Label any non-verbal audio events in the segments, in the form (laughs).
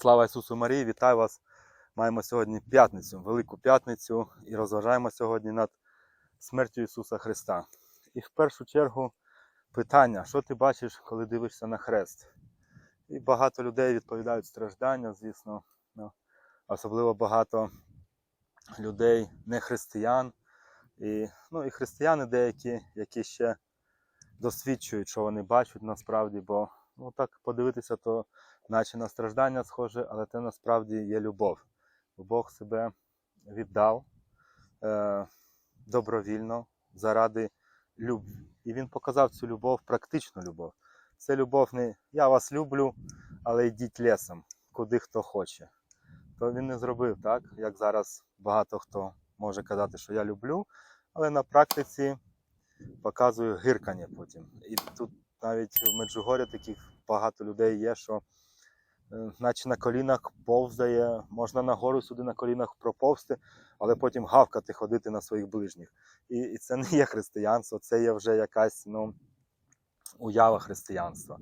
Слава Ісусу Марії! Вітаю вас! Маємо сьогодні п'ятницю, Велику п'ятницю і розважаємо сьогодні над смертю Ісуса Христа. І в першу чергу питання, що ти бачиш, коли дивишся на хрест? І багато людей відповідають страждання, звісно. Ну, особливо багато людей не християн. І, ну, і християни деякі, які ще досвідчують, що вони бачать насправді, бо ну, так подивитися, то наче на страждання схоже, але це насправді є любов. Бог себе віддав е, добровільно заради любві. І він показав цю любов, практичну любов. Це любов не я вас люблю, але йдіть лісом, куди хто хоче. То він не зробив так, як зараз багато хто може казати, що я люблю, але на практиці показує гиркання потім. І тут навіть в Меджугорі таких багато людей є, що наче на колінах повзає, можна нагору сюди на колінах проповзти, але потім гавкати, ходити на своїх ближніх. І, і це не є християнство, це є вже якась ну, уява християнства.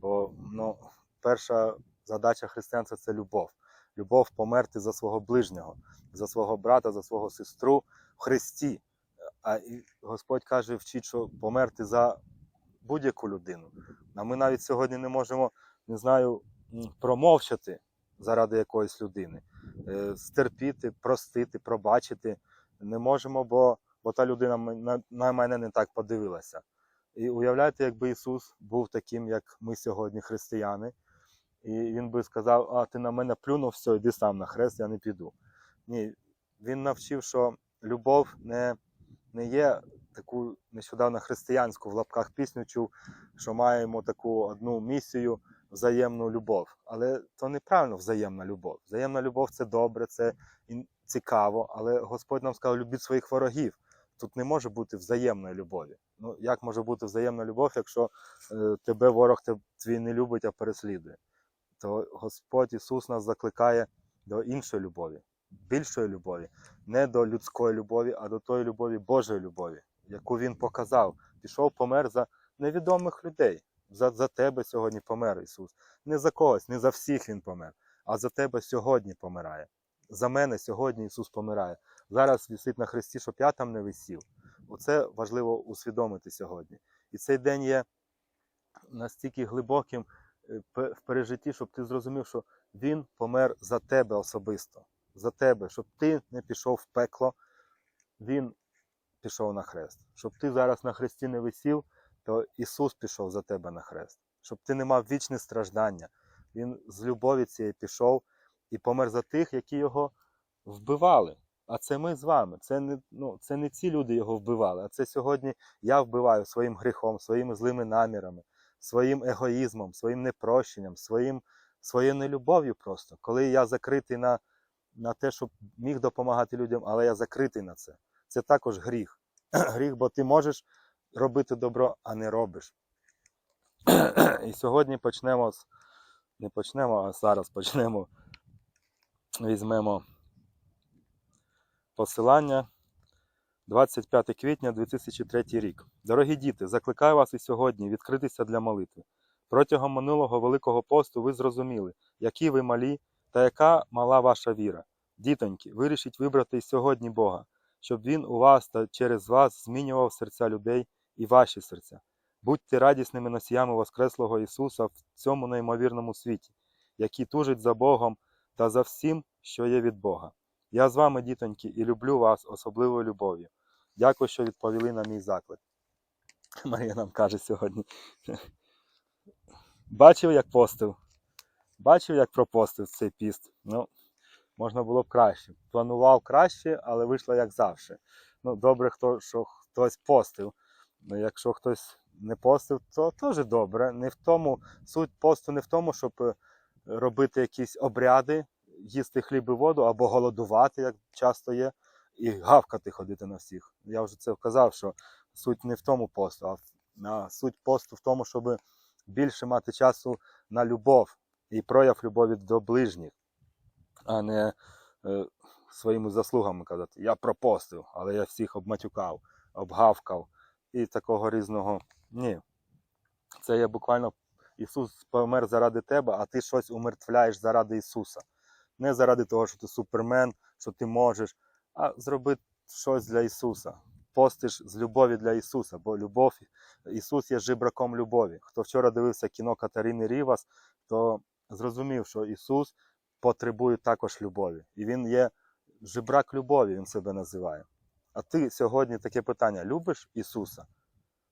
Бо ну, перша задача християнства це любов. Любов померти за свого ближнього, за свого брата, за свого сестру в Христі. А Господь каже, вчить, що померти за будь-яку людину. А ми навіть сьогодні не можемо, не знаю, промовчати заради якоїсь людини, Е, стерпіти, простити, пробачити не можемо, бо, бо та людина на, мене не так подивилася. І уявляєте, якби Ісус був таким, як ми сьогодні, християни, і Він би сказав: А ти на мене плюнув, все, йди сам на хрест, я не піду. Ні, він навчив, що любов не, не є таку нещодавно християнську в лапках пісню чув, що маємо таку одну місію взаємну любов. Але то неправильно взаємна любов. Взаємна любов це добре, це цікаво, але Господь нам сказав, любіть своїх ворогів. Тут не може бути взаємної любові. Ну як може бути взаємна любов, якщо е, тебе ворог твій не любить, а переслідує? То Господь Ісус нас закликає до іншої любові, більшої любові, не до людської любові, а до тої любові Божої любові, яку Він показав. Пішов, помер за невідомих людей. За, за тебе сьогодні помер Ісус. Не за когось, не за всіх Він помер, а за тебе сьогодні помирає. За мене сьогодні Ісус помирає. Зараз висить на хресті, щоб я там не висів. Оце важливо усвідомити сьогодні. І цей день є настільки глибоким е, в пережитті, щоб ти зрозумів, що Він помер за тебе особисто, за тебе, щоб ти не пішов в пекло, Він пішов на хрест. Щоб ти зараз на хресті не висів, то Ісус пішов за тебе на хрест. Щоб ти не мав вічне страждання. Він з любові цієї пішов і помер за тих, які його вбивали. А це ми з вами. Це не, ну, це не ці люди його вбивали, а це сьогодні я вбиваю своїм гріхом, своїми злими намірами, своїм егоїзмом, своїм непрощенням, своїм, своєю нелюбов'ю просто. Коли я закритий на, на те, щоб міг допомагати людям, але я закритий на це. Це також гріх. (clears throat) Гріх, бо ти можеш робити добро, а не робиш. (coughs) І сьогодні почнемо з. Не почнемо, а зараз почнемо. Візьмемо посилання 25 квітня 2003 рік. Дорогі діти, закликаю вас і сьогодні відкритися для молитви. Протягом минулого Великого посту ви зрозуміли, які ви малі та яка мала ваша віра. Дітоньки, вирішіть вибрати і сьогодні Бога, щоб Він у вас та через вас змінював серця людей і ваші серця. Будьте радісними носіями Воскреслого Ісуса в цьому неймовірному світі, який тужить за Богом та за всім, що є від Бога. Я з вами, дітоньки, і люблю вас особливою любов'ю. Дякую, що відповіли на мій заклик. (laughs) Марія нам каже сьогодні. (laughs) Бачив, як постив. Бачив, як пропостив цей піст. Ну, можна було б краще. Планував краще, але вийшло як завжди. Ну, добре, хто, що хтось постив. Ну, якщо хтось не постив, то теж добре. Не в тому, суть посту не в тому, щоб е, робити якісь обряди, їсти хліб і воду або голодувати, як часто є, і гавкати ходити на всіх. Я вже це вказав, що суть не в тому посту, а суть посту в тому, щоб більше мати часу на любов і прояв любові до ближніх, а не е, своїми заслугами казати, я пропостив, але я всіх обматюкав, обгавкав і такого різного. Ні. Це є буквально Ісус помер заради тебе, а ти щось умертвляєш заради Ісуса. Не заради того, що ти супермен, що ти можеш, а зроби щось для Ісуса. Постиш з любові для Ісуса, бо любов, Ісус є жебраком любові. Хто вчора дивився кіно Катерини Рівас, то зрозумів, що Ісус потребує також любові. І Він є жебрак любові, Він себе називає. А ти сьогодні таке питання: любиш Ісуса?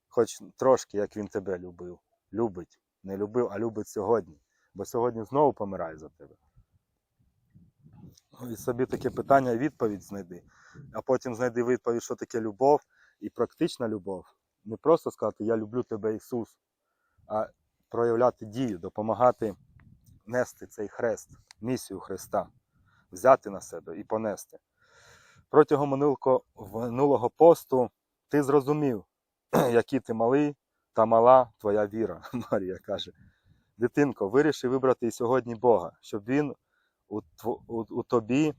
Хоч трошки, як Він тебе любив. Любить. Не любив, а любить сьогодні. Бо сьогодні знову помирає за тебе. Ну, І собі таке питання і відповідь знайди. А потім знайди відповідь, що таке любов і практична любов. Не просто сказати Я люблю тебе, Ісус, а проявляти дію, допомагати нести цей хрест, місію Христа, взяти на себе і понести. Протягом минулого, минулого посту ти зрозумів, (clears throat) який ти малий та мала твоя віра, (laughs) Марія каже. Дитинко, виріши вибрати і сьогодні Бога, щоб Він у, у, у тобі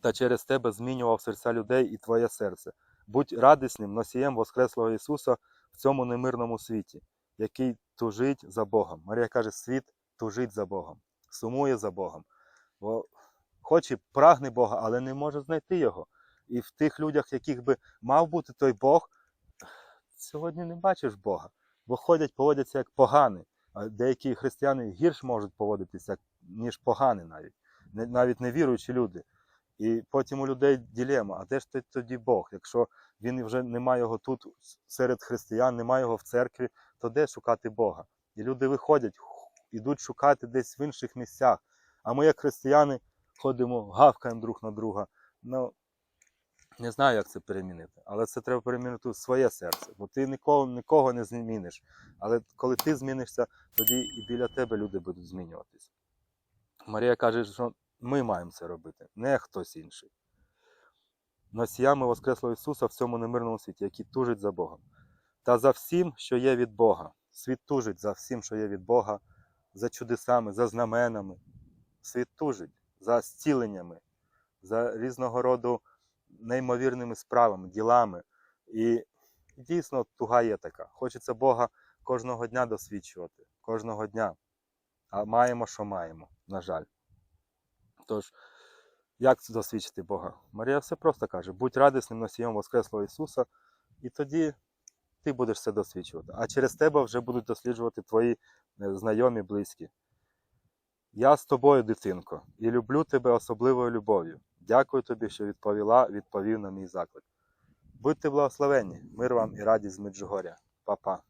та через тебе змінював серця людей і твоє серце. Будь радісним носієм Воскреслого Ісуса в цьому немирному світі, який тужить за Богом. Марія каже, світ тужить за Богом, сумує за Богом. Бо хоче, прагне Бога, але не може знайти його. І в тих людях, яких би мав бути той Бог, сьогодні не бачиш Бога, бо ходять, поводяться як погані. А деякі християни гірш можуть поводитися, ніж погані навіть, навіть невіруючі люди. І потім у людей ділема, а де ж ти тоді Бог? Якщо він вже немає його тут серед християн, немає його в церкві, то де шукати Бога? І люди виходять, ідуть шукати десь в інших місцях. А ми, як християни, ходимо, гавкаємо друг на друга. Ну, не знаю, як це перемінити, але це треба перемінити в своє серце, бо ти нікого, нікого не зміниш. Але коли ти змінишся, тоді і біля тебе люди будуть змінюватись. Марія каже, що ми маємо це робити, не хтось інший. Носіями Воскреслого Ісуса в цьому немирному світі, які тужать за Богом. Та за всім, що є від Бога. Світ тужить за всім, що є від Бога, за чудесами, за знаменами. Світ тужить за зціленнями, за різного роду неймовірними справами, ділами. І дійсно туга є така. Хочеться Бога кожного дня досвідчувати, кожного дня. А маємо, що маємо, на жаль. Тож, як це досвідчити Бога? Марія все просто каже: будь радісним носієм Воскреслого Ісуса, і тоді ти будеш це досвідчувати. А через тебе вже будуть досліджувати твої е, знайомі, близькі. Я з тобою, дитинко, і люблю тебе особливою любов'ю. Дякую тобі, що відповіла, відповів на мій заклик. Будьте благословенні, мир вам і радість з Меджугоря. Па-па.